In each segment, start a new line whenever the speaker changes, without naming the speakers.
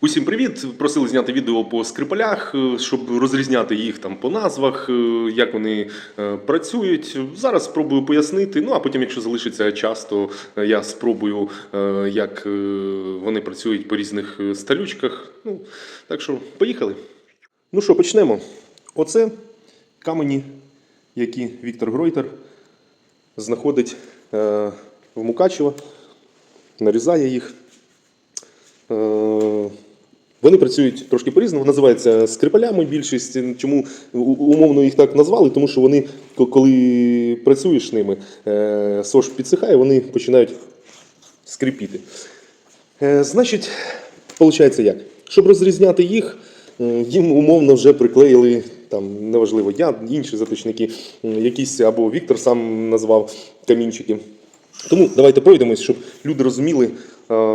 Усім привіт! Просили зняти відео по скрипалях, е, щоб розрізняти їх там по назвах, е, як вони е, працюють. Зараз спробую пояснити. Ну а потім, якщо залишиться час, то я спробую, як вони працюють по різних сталючках. Ну, так що, поїхали. Ну що, почнемо. Оце камені, які Віктор Гройтер знаходить в Мукачево, нарізає їх. Вони працюють трошки по-різному, називаються скрипалями більшість. Чому умовно їх так назвали? Тому що вони, коли працюєш ними, е, сош підсихає, вони починають скрипіти. Е, Значить, виходить як? Щоб розрізняти їх, е, їм умовно вже приклеїли, там, неважливо, я, інші заточники, якісь або Віктор сам назвав камінчики. Тому давайте пройдемось, щоб люди розуміли,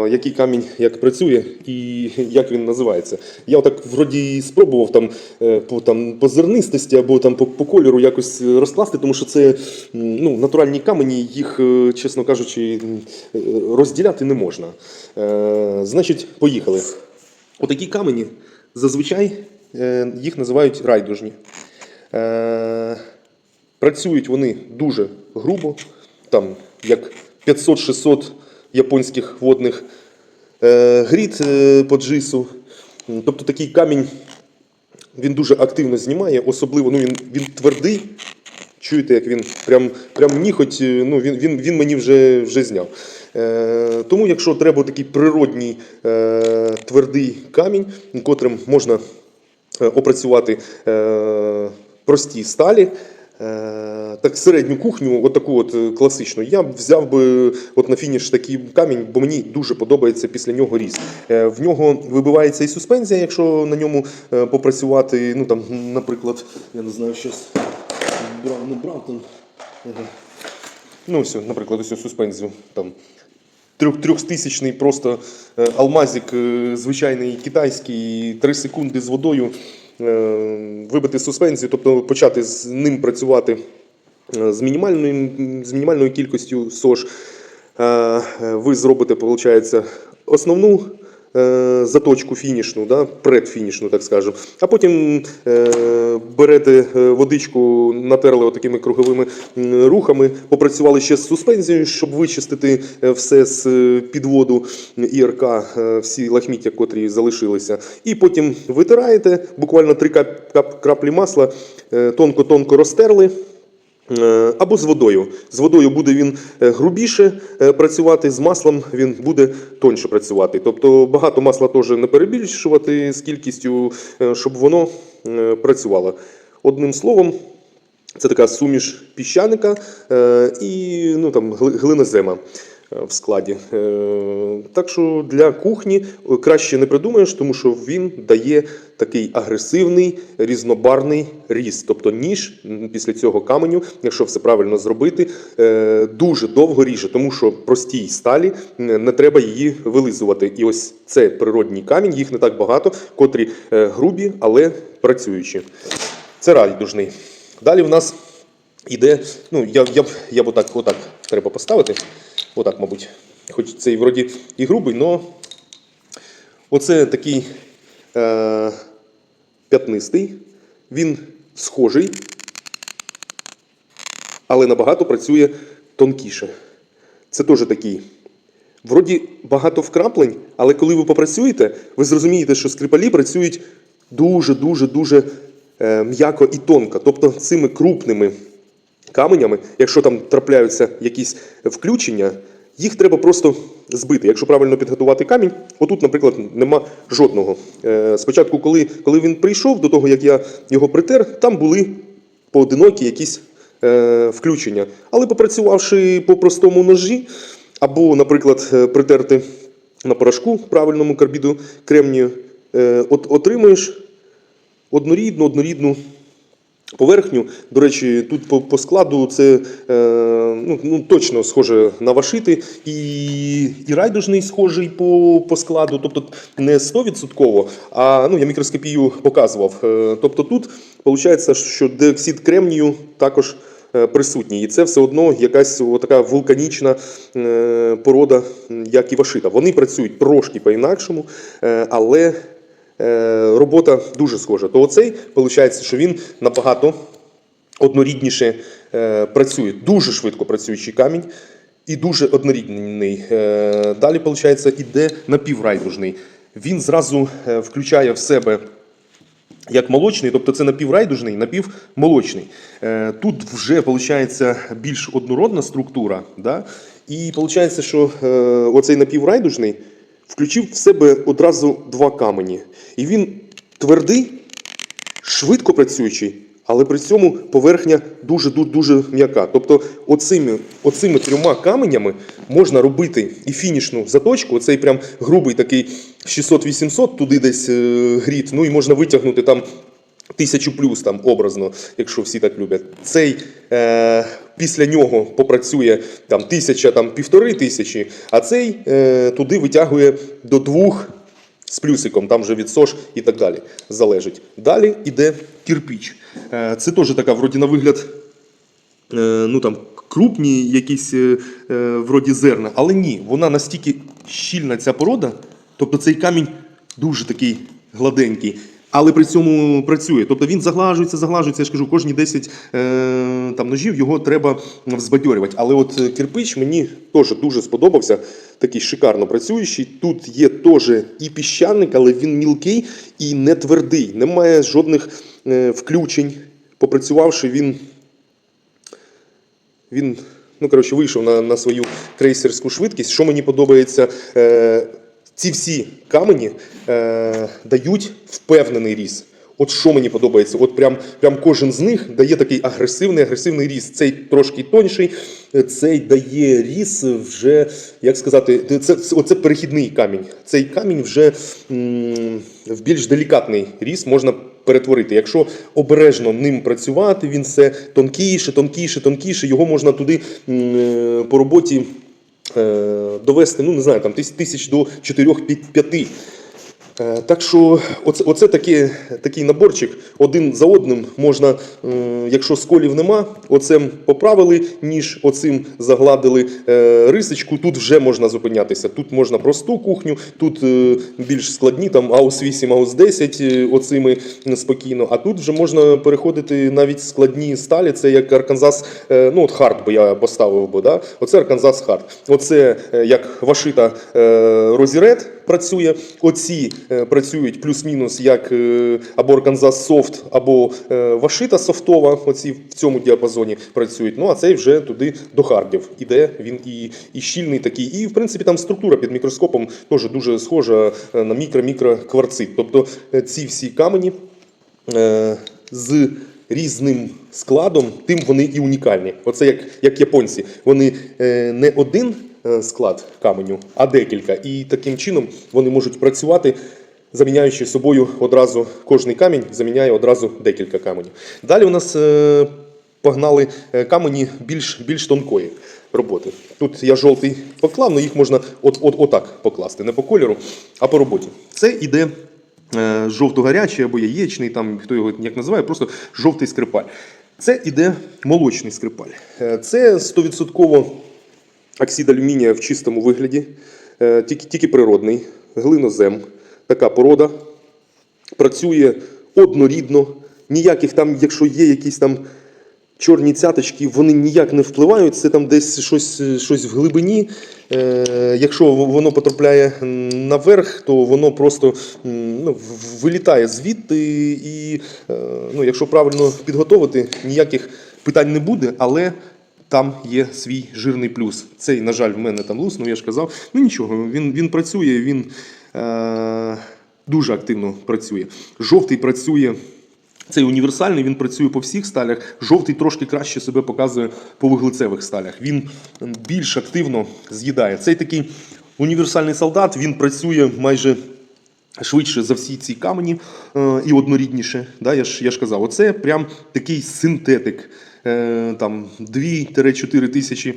який камінь як працює і як він називається. Я отак вроді спробував там, е, по, там, по зернистості або там, по, по кольору якось розкласти, тому що це ну, натуральні камені, їх, е, чесно кажучи, е, розділяти не можна. Значить, поїхали. Отакі камені зазвичай їх називають райдужні. Працюють вони дуже грубо, там як 500-600 японських водних е, гріт е, по джису. Тобто такий камінь він дуже активно знімає, особливо ну, він, він твердий. Чуєте, як він прям, прям ніготь, е, ну, він, він, він мені вже, вже зняв. Е, тому, якщо треба такий природній е, твердий камінь, котрим можна опрацювати е, прості сталі. Е, Так, середню кухню, от таку от е, класичну, я взяв би от на фініш такий камінь, бо мені дуже подобається після нього різ. Е, В нього вибивається і суспензія, якщо на ньому попрацювати. Ну там, наприклад, я не знаю, щось Браун, не Браунтон. Ага. Ну, ось, наприклад, ось суспензію там. Трьохтисячний просто алмазик, звичайний китайський, 3 секунди з водою, е, вибити суспензію, тобто почати з ним працювати е, з мінімальною, з мінімальною кількістю СОЖ. Е, Ви зробите, виходить, основну заточку фінішну, да, предфінішну, так скажемо. А потім е, берете е, водичку, натерли отакими круговими рухами, попрацювали ще з суспензією, щоб вичистити е, все з е, підводу ІРК, е, всі лахміття, котрі залишилися. І потім витираєте, буквально три краплі масла, е, тонко-тонко розтерли. Е, Або з водою. З водою буде він е, грубіше е, працювати, з маслом він буде тоньше працювати. Тобто багато масла теж не перебільшувати з кількістю, щоб воно працювало. Одним словом, це така суміш піщаника і ну, там, глинозема в складі. Е, Так що для кухні е, краще не придумаєш, тому що він дає такий агресивний різнобарний різ. Тобто ніж після цього каменю, якщо все правильно зробити, е, дуже довго ріже, тому що простій сталі не треба її вилизувати. І ось це природній камінь, їх не так багато, котрі е, грубі, але працюючі. Це райдужний. Далі в нас іде, ну, я, я, я б отак, отак треба поставити. Отак, мабуть. Хоч це і вроді і грубий, але оце такий е, п'ятнистий. Він схожий, але набагато працює тонкіше. Це теж такий. Вроді багато вкраплень, але коли ви попрацюєте, ви зрозумієте, що скрипалі працюють дуже-дуже дуже е, м'яко і тонко. Тобто цими крупними каменями, якщо там трапляються якісь включення, їх треба просто збити. Якщо правильно підготувати камінь, отут, наприклад, нема жодного. Е, Спочатку, коли, коли він прийшов, до того як я його притер, там були поодинокі якісь е, включення. Але попрацювавши по простому ножі, або, наприклад, е, притерти на порошку правильному карбіду кремнію, е, от, отримуєш однорідну, однорідну поверхню. До речі, тут по, по складу це е, ну, ну, точно схоже на вашити, і, і райдужний схожий по, по складу, тобто не 100%, а ну, я мікроскопію показував. Е, тобто тут виходить, що диоксид кремнію також е, присутній. І це все одно якась така вулканічна е, порода, як і вашита. Вони працюють трошки по-інакшому, е, але робота дуже схожа. То оцей, виходить, що він набагато однорідніше е, працює. Дуже швидко працюючий камінь і дуже однорідний. Е, далі, виходить, іде напіврайдужний. Він зразу е, включає в себе як молочний, тобто це напіврайдужний, напівмолочний. Е, Тут вже виходить більш однородна структура. Да? І виходить, що е, оцей напіврайдужний включив в себе одразу два камені. І він твердий, швидко працюючий, але при цьому поверхня дуже дуже, дуже м'яка. Тобто, оцими, оцими трьома каменями можна робити і фінішну заточку. Оцей прям грубий такий 600-800, туди десь е, гріт. Ну і можна витягнути там. Тисячу плюс там образно, якщо всі так люблять. Цей е, після нього попрацює там тисяча, там півтори тисячі, а цей е, туди витягує до двох з плюсиком, там вже від СОЖ і так далі залежить. Далі йде кирпіч. Е, це теж така, вроді на вигляд, е, ну там крупні якісь е, е, вроді зерна, але ні, вона настільки щільна ця порода, тобто цей камінь дуже такий гладенький. Але при цьому працює. Тобто він заглажується, заглажується. Я ж кажу, кожні 10 е, там, ножів його треба взбадьорювати. Але от е, кирпич мені теж дуже сподобався. Такий шикарно працюючий. Тут є теж і піщаник, але він мілкий і не твердий. Немає жодних е, включень. Попрацювавши, він він ну, коротше, вийшов на, на свою крейсерську швидкість. Що мені подобається, е, ці всі камені е, дають впевнений ріс. От що мені подобається, от прям, прям кожен з них дає такий агресивний, агресивний ріс. Цей трошки тонший, цей дає ріс вже, як сказати, це, це, оце перехідний камінь. Цей камінь вже м, в більш делікатний ріс можна перетворити. Якщо обережно ним працювати, він все тонкіше, тонкіше, тонкіше, його можна туди м, е, по роботі довести, ну не знаю, там тис- тисяч до 4-5. Е, Так що оце, оце таке, такий наборчик один за одним можна, якщо сколів нема, оцем поправили ніж, оцим загладили е, рисочку. Тут вже можна зупинятися. Тут можна просту кухню, тут е, більш складні, там аус 8, аус 10 е, оцими спокійно. А тут вже можна переходити навіть складні сталі. Це як Арканзас, ну от хард би я поставив би. Да? Оце Арканзас хард. Оце як вашита Розірет працює. Оці е, працюють плюс-мінус як е, або Арканзас Софт, або е, Вашита софтова. Оці в цьому діапазоні працюють. Ну а цей вже туди до хардів. Іде він і, і щільний такий. І в принципі там структура під мікроскопом теж дуже схожа на мікро-мікро кварцит. Тобто ці всі камені з різним складом, тим вони і унікальні. Оце як, як японці. Вони не один склад каменю, а декілька. І таким чином вони можуть працювати. Заміняючи собою одразу кожний камінь, заміняє одразу декілька каменів. Далі у нас е, погнали е, камені більш, більш тонкої роботи. Тут я жовтий поклав, але їх можна от, от, отак покласти, не по кольору, а по роботі. Це іде е, жовто-гарячий або яєчний, там хто його як називає, просто жовтий скрипаль. Це іде молочний скрипаль. Е, Це 100% оксид алюмінія в чистому вигляді, е, тільки, тільки природний, глинозем, така порода. Працює однорідно, ніяких там, якщо є якісь там чорні цяточки, вони ніяк не впливають. Це там десь щось, щось в глибині. Е, якщо воно потрапляє наверх, то воно просто ну, вилітає звідти. І е, ну, якщо правильно підготовити, ніяких питань не буде, але. Там є свій жирний плюс. Цей, на жаль, в мене там луснув, я ж казав. Ну нічого, він, він працює, він е, дуже активно працює. Жовтий працює. Цей універсальний, він працює по всіх сталях. Жовтий трошки краще себе показує по вуглецевих сталях. Він більш активно з'їдає. Цей такий універсальний солдат, він працює майже швидше за всі ці камені е, і однорідніше. Да, я, ж, я ж казав, оце прям такий синтетик. Е, там 2-4 тисячі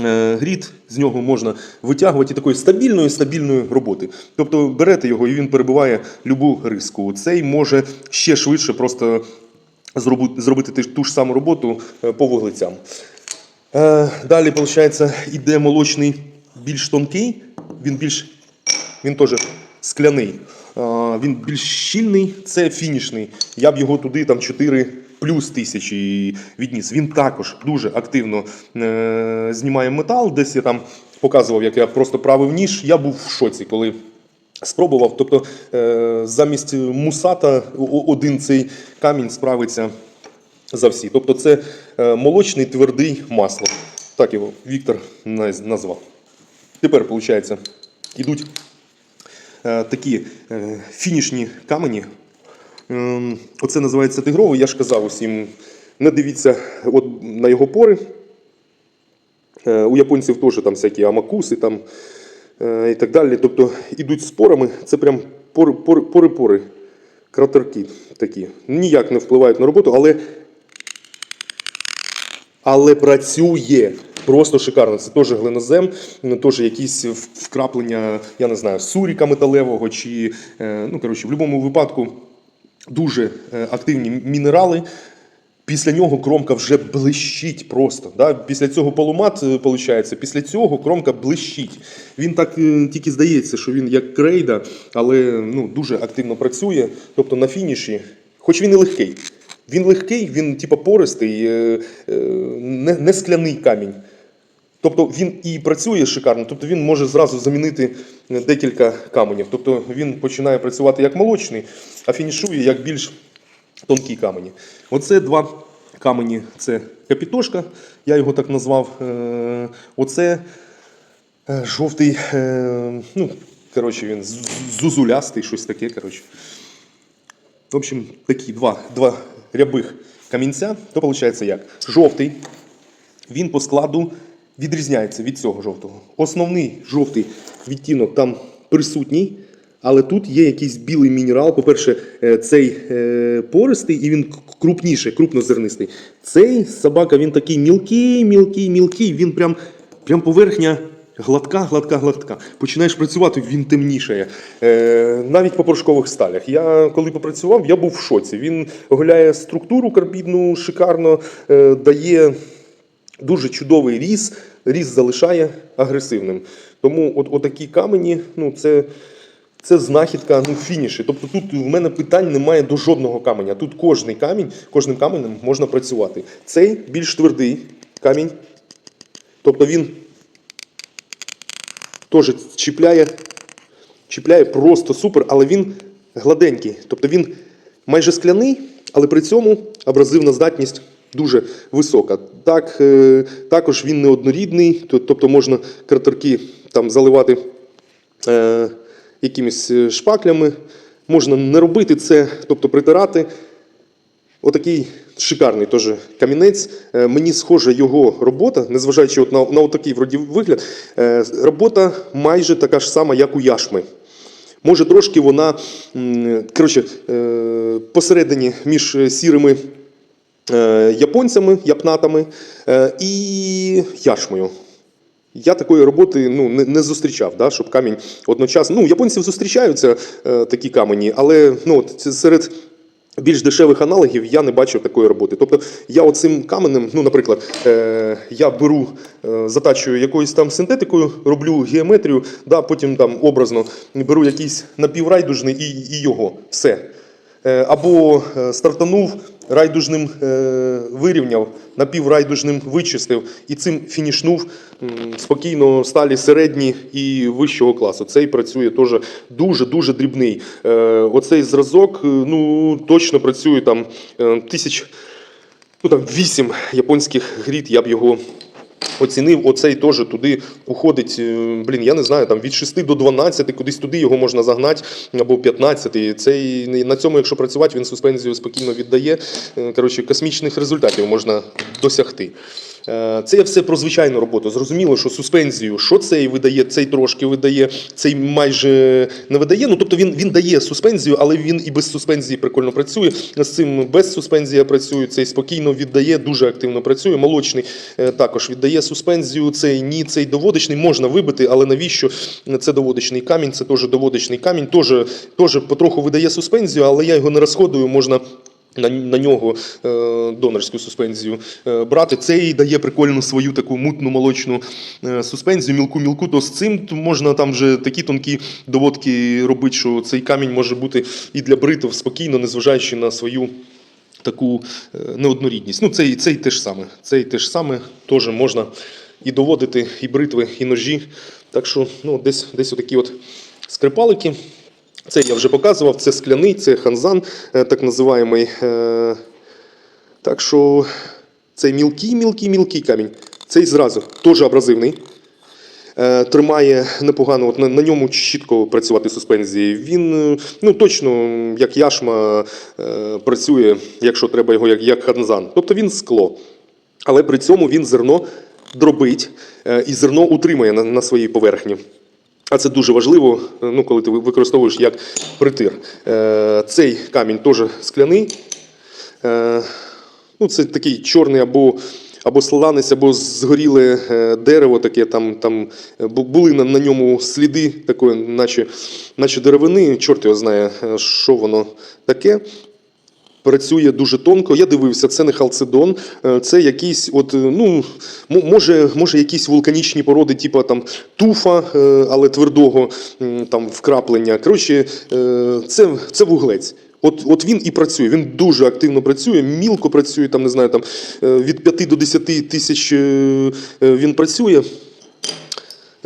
е, гріт, з нього можна витягувати такої стабільної, стабільної роботи. Тобто берете його і він перебиває любу риску. Цей може ще швидше просто зробити, ту ж саму роботу е, по вуглецям. Е, Далі, виходить, іде молочний більш тонкий, він більш він теж скляний. Е, Він більш щільний, це фінішний. Я б його туди там 4 плюс тисячі відніс. Він також дуже активно е, знімає метал. Десь я там показував, як я просто правив ніж. Я був в шоці, коли спробував. Тобто е, замість мусата один цей камінь справиться за всі. Тобто це е, молочний твердий масло. Так його Віктор назвав. Тепер, виходить, йдуть е, такі фінішні камені. Ем, Оце називається тигровий. Я ж казав усім, не дивіться от на його пори. Е, У японців теж там всякі амакуси там, е, і так далі. Тобто йдуть спорами, це прям пори, пори, пори, пори кратерки такі. Ніяк не впливають на роботу, але, але працює. Просто шикарно. Це теж глинозем, теж якісь вкраплення, я не знаю, суріка металевого чи, е, ну, коротше, в будь-якому випадку дуже е, активні мінерали. Після нього кромка вже блищить просто. Да? Після цього полумат, виходить, після цього кромка блищить. Він так е, тільки здається, що він як крейда, але ну, дуже активно працює. Тобто на фініші, хоч він і легкий. Він легкий, він типу пористий, е, е, не, не скляний камінь. Тобто він і працює шикарно, тобто він може зразу замінити декілька каменів. Тобто він починає працювати як молочний, а фінішує як більш тонкі камені. Оце два камені це капітошка, я його так назвав. Е, Оце е, жовтий, е, ну, коротше, він зузулястий, щось таке. Коротше. В общем, такі два, два рябих камінця. То виходить як? Жовтий, він по складу відрізняється від цього жовтого. Основний жовтий відтінок там присутній, але тут є якийсь білий мінерал. По-перше, е, цей е, пористий і він крупніший, крупнозернистий. Цей собака він такий мілкий, мілкий, мілкий. Він прям, прям поверхня. Гладка, гладка, гладка. Починаєш працювати, він темнішає. Е, навіть по порошкових сталях. Я коли попрацював, я був в шоці. Він оголяє структуру карбідну шикарно, е, дає дуже чудовий різ, різ залишає агресивним. Тому от, отакі камені, ну це, це знахідка ну, фініші. Тобто тут в мене питань немає до жодного каменя. Тут кожний камінь, кожним каменем можна працювати. Цей більш твердий камінь. Тобто він теж чіпляє, чіпляє просто супер, але він гладенький. Тобто він майже скляний, але при цьому абразивна здатність дуже висока. Так, е, також він неоднорідний, тобто можна кратерки там заливати е, якимись е, шпаклями. Можна не робити це, тобто притирати. Отакий шикарний теж камінець. Мені схожа його робота, незважаючи от на, на отакий вроді вигляд, робота майже така ж сама, як у яшми. Може, трошки вона коротше, посередині між сірими японцями, япнатами е, і яшмою. Я такої роботи ну, не, не зустрічав, да, щоб камінь одночасно. Ну, японців зустрічаються е, такі камені, але ну, серед більш дешевих аналогів я не бачив такої роботи. Тобто я оцим каменем, ну, наприклад, е, я беру, е, затачую якоюсь там синтетикою, роблю геометрію, да, потім там образно беру якийсь напіврайдужний і, і його. Все. Е, або е, стартанув райдужним е, вирівняв, напіврайдужним вичистив і цим фінішнув спокійно сталі середні і вищого класу. Цей працює теж дуже-дуже дрібний. Е, Оцей зразок е, ну, точно працює там тисяч, ну там вісім японських гріт, я б його оцінив, оцей теж туди уходить, е, блін, я не знаю, там від 6 до 12, кудись туди його можна загнати, або 15. І Цей, на цьому, якщо працювати, він суспензію спокійно віддає. Е, Коротше, космічних результатів можна досягти. Е, Це я все про звичайну роботу. Зрозуміло, що суспензію, що цей видає, цей трошки видає, цей майже не видає. Ну тобто він, він дає суспензію, але він і без суспензії прикольно працює. З цим без суспензії працює, цей спокійно віддає, дуже активно працює. Молочний е, також віддає суспензію. Цей ні, цей доводочний можна вибити, але навіщо це доводочний камінь? Це теж доводочний камінь, теж потроху видає суспензію, але я його не розходую, можна. На, на нього е, донорську суспензію е, брати. Цей дає прикольну свою таку мутну молочну е, суспензію, мілку-мілку, то з цим можна там вже такі тонкі доводки робити, що цей камінь може бути і для бритв спокійно, незважаючи на свою таку е, неоднорідність. Ну, цей, цей теж саме. Цей теж саме теж можна і доводити, і бритви, і ножі. Так що ну, десь, десь отакі от скрипалики. Це я вже показував, це скляний, це ханзан, е, так називаємий. Е, Так що цей мілкий, мілкий, мілкий камінь. Цей зразу теж абразивний. Е, Тримає непогано, от на, на ньому чітко працювати суспензії. Він ну, точно, як яшма, працює, якщо треба його, як, як ханзан. Тобто він скло. Але при цьому він зерно дробить і зерно утримує на, на своїй поверхні. А це дуже важливо, е, ну, коли ти використовуєш як притир. Е, Цей камінь теж скляний. Е, Ну, це такий чорний або, або сланець, або згоріле дерево, таке там, там були на, на ньому сліди, такої, наче, наче деревини. Чорт його знає, що воно таке. Працює дуже тонко. Я дивився, це не халцедон, е, це якісь, от, е, ну, може, може якісь вулканічні породи, типу там туфа, е, але твердого там вкраплення. Коротше, це, це вуглець. От, от він і працює, він дуже активно працює, мілко працює, там, не знаю, там, від 5 до 10 тисяч він працює.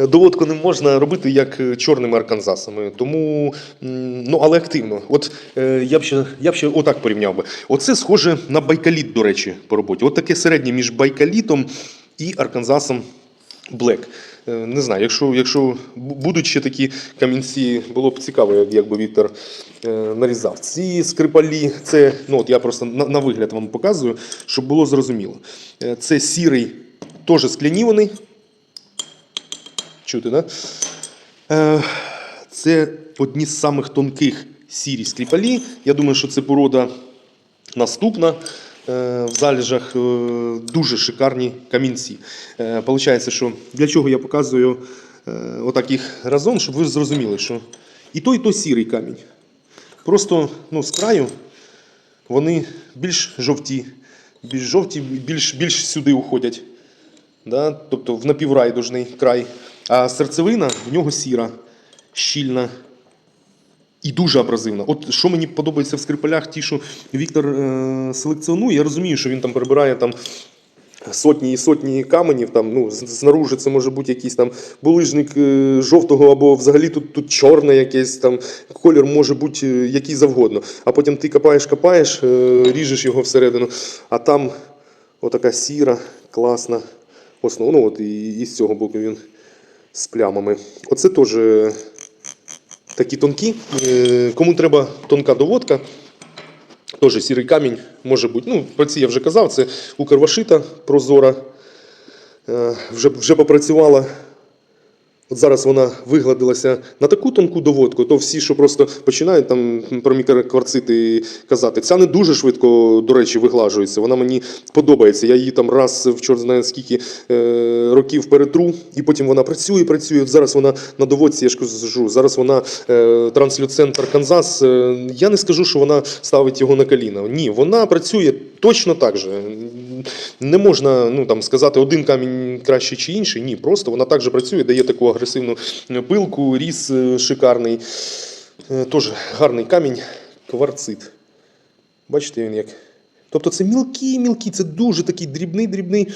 Доводку не можна робити як е, чорними арканзасами, тому ну але активно. От е, я б ще я б ще отак порівняв би. Оце схоже на байкаліт, до речі, по роботі. От таке середнє між байкалітом і арканзасом Блек. Е, Не знаю, якщо, якщо будуть ще такі камінці, було б цікаво, як, якби Віктор нарізав. Ці скрипалі, це ну от я просто на, на вигляд вам показую, щоб було зрозуміло. Це сірий, теж скляніваний. Чути, да? Е, Це одні з самих тонких сірі скріпалі. Я думаю, що це порода наступна. Е, В залежах е, дуже шикарні камінці. Е, Получається, що для чого я показую отак їх разом, щоб ви зрозуміли, що і той, і той сірий камінь. Просто ну, з краю вони більш жовті, більш жовті, більш, більш сюди уходять да? тобто в напіврайдужний край. А серцевина в нього сіра, щільна і дуже абразивна. От що мені подобається в скрипалях, ті, що Віктор е- селекціонує, я розумію, що він там прибирає там. Сотні і сотні каменів, там, ну, знаружи це може бути якийсь там булижник е, жовтого, або взагалі тут, тут чорне якесь там колір може бути е, який завгодно. А потім ти копаєш, копаєш, е, ріжеш його всередину, а там отака сіра, класна основа. Ну, от і, і з цього боку він з плямами. Оце теж е, такі тонкі. Е, Кому треба тонка доводка, теж сірий камінь може бути. Ну, про ці я вже казав, це Укрвашита прозора. Е, Вже, вже попрацювала. От зараз вона вигладилася на таку тонку доводку, то всі, що просто починають там про мікрокварцити казати, ця не дуже швидко, до речі, виглажується. Вона мені подобається. Я її там раз в чорт знає скільки е, років перетру, і потім вона працює, працює. От зараз вона на доводці, я ж кажу, зараз вона е, транслюцент Арканзас. Е, я не скажу, що вона ставить його на коліна. Ні, вона працює точно так же. Не можна ну, там, сказати, один камінь краще чи інший. Ні, просто вона так же працює, дає таку агресивну пилку, ріс е, шикарний. Е, Теж гарний камінь, кварцит. Бачите він як. Тобто це мілкий, це дуже такий дрібний, дрібний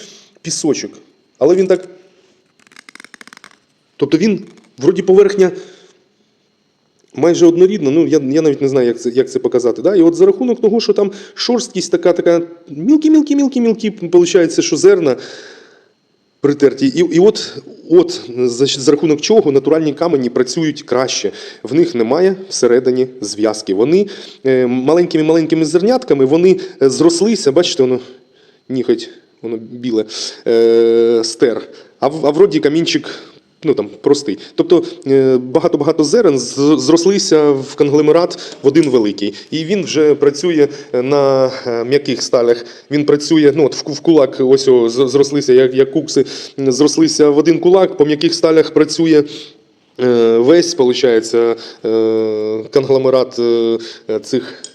пісочок. Але він так. Тобто він, вроді, поверхня майже однорідна. Ну, я, я навіть не знаю, як це, як це показати. Да? І от за рахунок того, що там шорсткість така, така мілкі, мілкі, мілкі, мілкі, виходить, що зерна притерті. І, і от, от за, за рахунок чого натуральні камені працюють краще. В них немає всередині зв'язки. Вони е, маленькими-маленькими зернятками вони е, зрослися, бачите, воно ніхоть, воно біле, е, стер. А, а вроді камінчик. Ну там простий. Тобто е, багато-багато зерен зрослися в конгломерат в один великий. І він вже працює на е, м'яких сталях. Він працює, ну от в, кулак, ось зрослися, як, як кукси, зрослися в один кулак, по м'яких сталях працює. е, Весь, виходить, конгломерат е, цих е,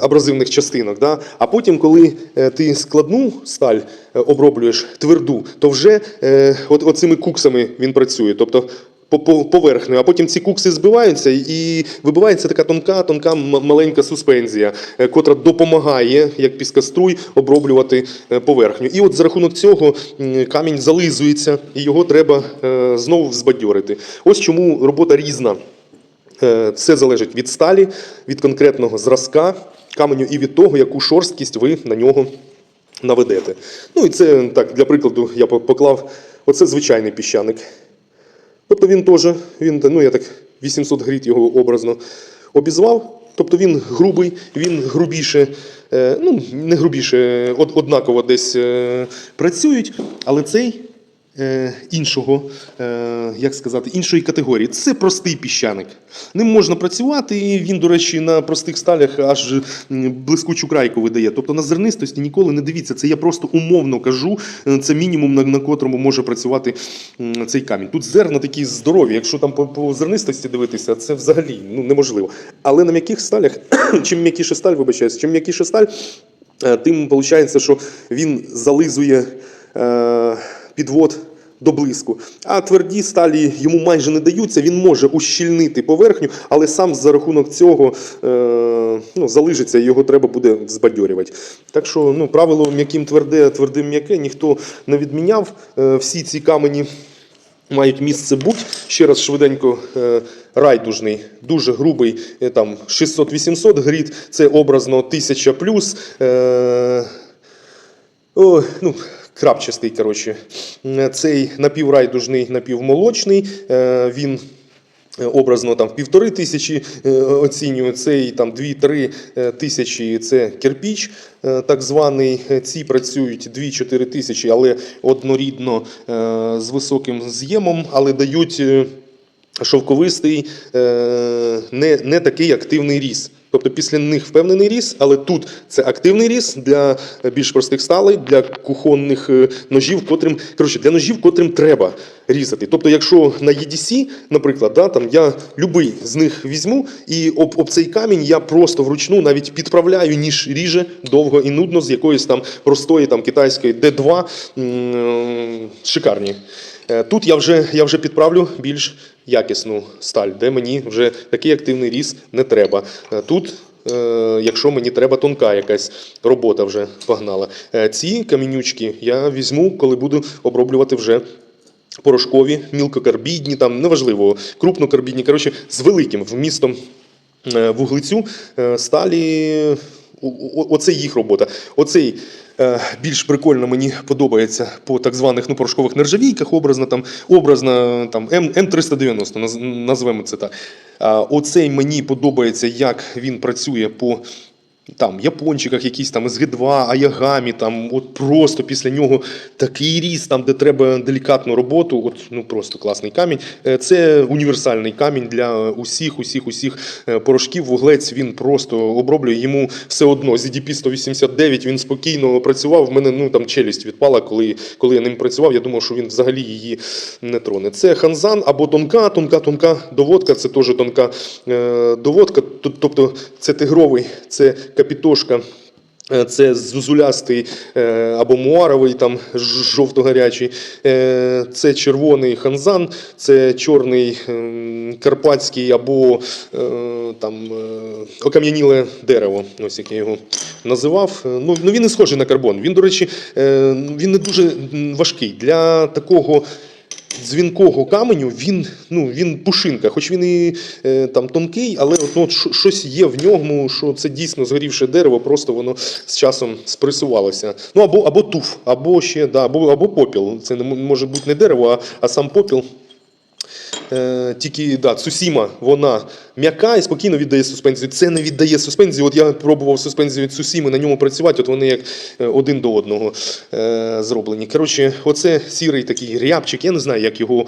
абразивних частинок. Да? А потім, коли е, ти складну сталь е, оброблюєш тверду, то вже е, от, оцими куксами він працює. Тобто по- по- поверхнею, а потім ці кукси збиваються і вибивається така тонка, тонка маленька суспензія, е, котра допомагає, як піскоструй, оброблювати е, поверхню. І от за рахунок цього камінь зализується, і його треба е, знову взбадьорити. Ось чому робота різна. Е, Все залежить від сталі, від конкретного зразка каменю і від того, яку шорсткість ви на нього наведете. Ну і це так, для прикладу, я поклав оце звичайний піщаник. Тобто він теж, він, ну я так 800 гріт його образно обізвав. Тобто він грубий, він грубіше, е, ну не грубіше, однаково десь е, працюють, але цей іншого, е, як сказати, іншої категорії. Це простий піщаник. Ним можна працювати, і він, до речі, на простих сталях аж блискучу крайку видає. Тобто на зернистості ніколи не дивіться. Це я просто умовно кажу. е, Це мінімум, на, на котрому може працювати цей камінь. Тут зерна такі здорові. Якщо там по, по зернистості дивитися, це взагалі ну, неможливо. Але на м'яких сталях, чим м'якіша сталь, вибачаюсь, чим м'якіша сталь, е, тим виходить, що він зализує е, підвод до блиску. А тверді сталі йому майже не даються. Він може ущільнити поверхню, але сам за рахунок цього е, ну, залишиться, і його треба буде збадьорювати. Так що ну, правило м'яким тверде, твердим м'яке ніхто не відміняв. Е, всі ці камені мають місце бути. Ще раз швиденько е, райдужний, дуже грубий, е, там 600-800 гріт, це образно 1000 плюс. Е, о, ну, крапчастий, коротше. Е, Цей напіврайдужний, напівмолочний. е, Він е, образно там півтори тисячі оцінюю, цей там дві-три е, тисячі це кирпіч, так званий. Ці працюють 2-4 тисячі, але однорідно з високим з'ємом, але дають. шовковистий, не, не такий активний ріс. Тобто після них впевнений ріс, але тут це активний ріс для більш простих сталей, для кухонних е, ножів, котрим коротше, для ножів, котрим треба різати. Тобто, якщо на EDC, наприклад, да, там я любий з них візьму, і об, об цей камінь я просто вручну навіть підправляю, ніж ріже довго і нудно з якоїсь там простої там китайської D2 м, шикарні. Е, Тут я вже, я вже підправлю більш якісну сталь, де мені вже такий активний ріс не треба. Е, Тут, е, якщо мені треба тонка якась робота вже погнала. Ці камінючки я візьму, коли буду оброблювати вже. Порошкові, мілкокарбідні, там неважливо, крупнокарбідні, коротше, з великим вмістом вуглецю сталі. Оце їх робота. Оцей більш прикольно мені подобається по так званих ну, порошкових нержавійках, образно там, образно там М, М390, назвемо це так. Оцей мені подобається, як він працює по там япончиках, якісь там СГ2, Аягамі, там от просто після нього такий ріс, там де треба делікатну роботу. От ну просто класний камінь. Е, Це універсальний камінь для усіх, усіх, усіх е, порошків. Вуглець він просто оброблює йому все одно. З EDP 189 він спокійно працював. В мене ну там челюсть відпала, коли, коли я ним працював. Я думав, що він взагалі її не троне. Це ханзан або тонка, тонка, тонка доводка. Це теж тонка е, доводка. Тобто це тигровий, це капітошка. Е, Це зузулястий е, або муаровий, там жовто-гарячий, Е, це червоний ханзан, це чорний ем, карпатський або там окам'яніле дерево, ось як я його називав. Ну, ну він не схожий на карбон. Він, до речі, він не дуже важкий для такого дзвінкого каменю він, ну, він пушинка, хоч він і е, там тонкий, але от, ну, от щось є в ньому, що це дійсно згорівше дерево, просто воно з часом спресувалося. Ну або, або туф, або ще да, або, або попіл. Це не може бути не дерево, а, а сам попіл. Е, тільки да, Цусіма, вона м'яка і спокійно віддає суспензію. Це не віддає суспензію. От я пробував суспензію Цусіми на ньому працювати, от вони як е, один до одного е, зроблені. Коротше, оце сірий такий рябчик, я не знаю, як його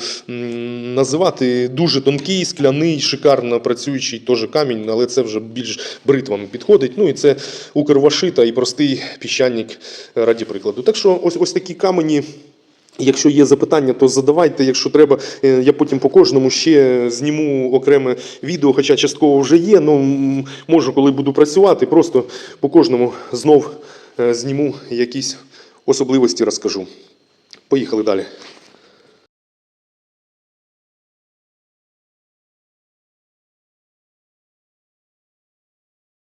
називати. Дуже тонкий, скляний, шикарно працюючий теж камінь, але це вже більш бритвами підходить. Ну і це укрвашита і простий піщаник раді прикладу. Так що ось, ось такі камені. Якщо є запитання, то задавайте. Якщо треба, е, я потім по кожному ще зніму окреме відео, хоча частково вже є. Ну можу, коли буду працювати, просто по кожному знов е, зніму якісь особливості розкажу. Поїхали далі.